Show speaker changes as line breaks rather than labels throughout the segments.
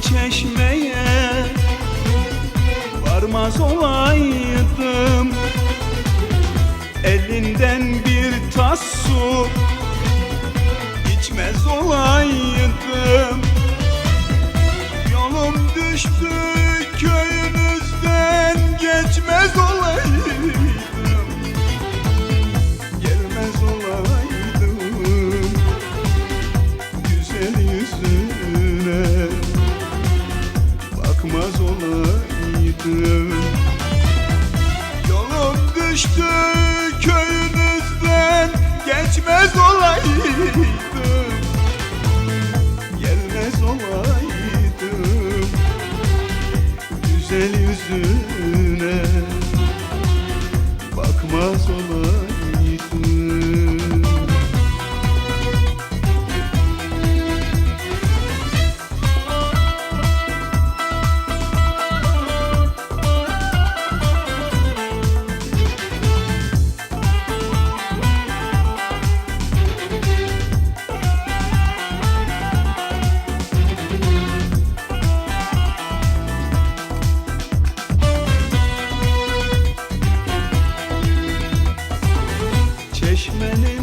çeşmeye Varmaz olaydım. Elinden bir tas su içmez olaydım. Yolum düştü Yolum düştü köyünüzden geçmez olaydım. Gelmez olaydım. Güzel yüzüne Bakmaz olaydım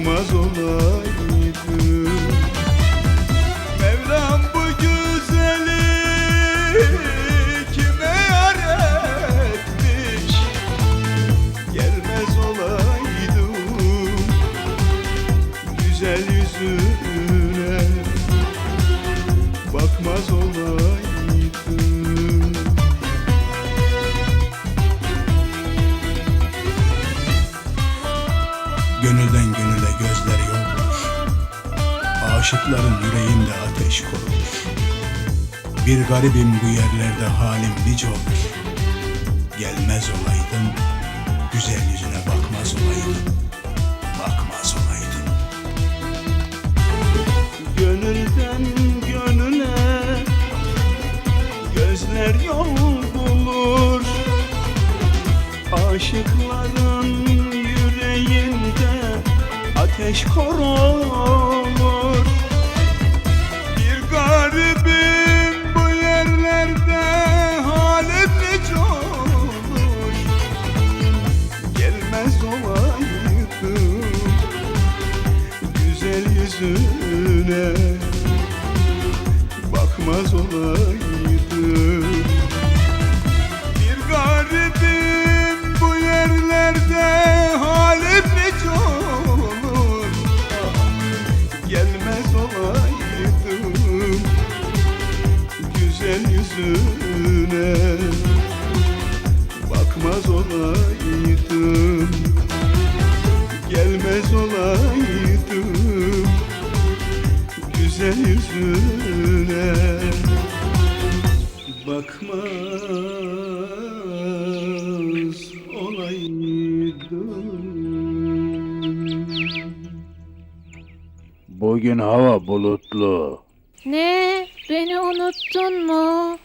bakmaz olaydım
gönüle gözler yolmuş Aşıkların yüreğinde ateş korumuş Bir garibim bu yerlerde halim nice olur Gelmez olaydım Güzel yüzüne bakmaz olaydım. Bakmaz olaydım.
Gönülden gönüle gözler yol bulur Aşıkların ateş kor Bir garibim bu yerlerde halim nice olur Gelmez olaydım güzel yüzüne. Bakmaz olaydım yüzüne bakmaz olaydım gelmez olaydım güzel yüzüne bakmaz olaydım
Bugün hava bulutlu.
Ne? Beni unuttun mu?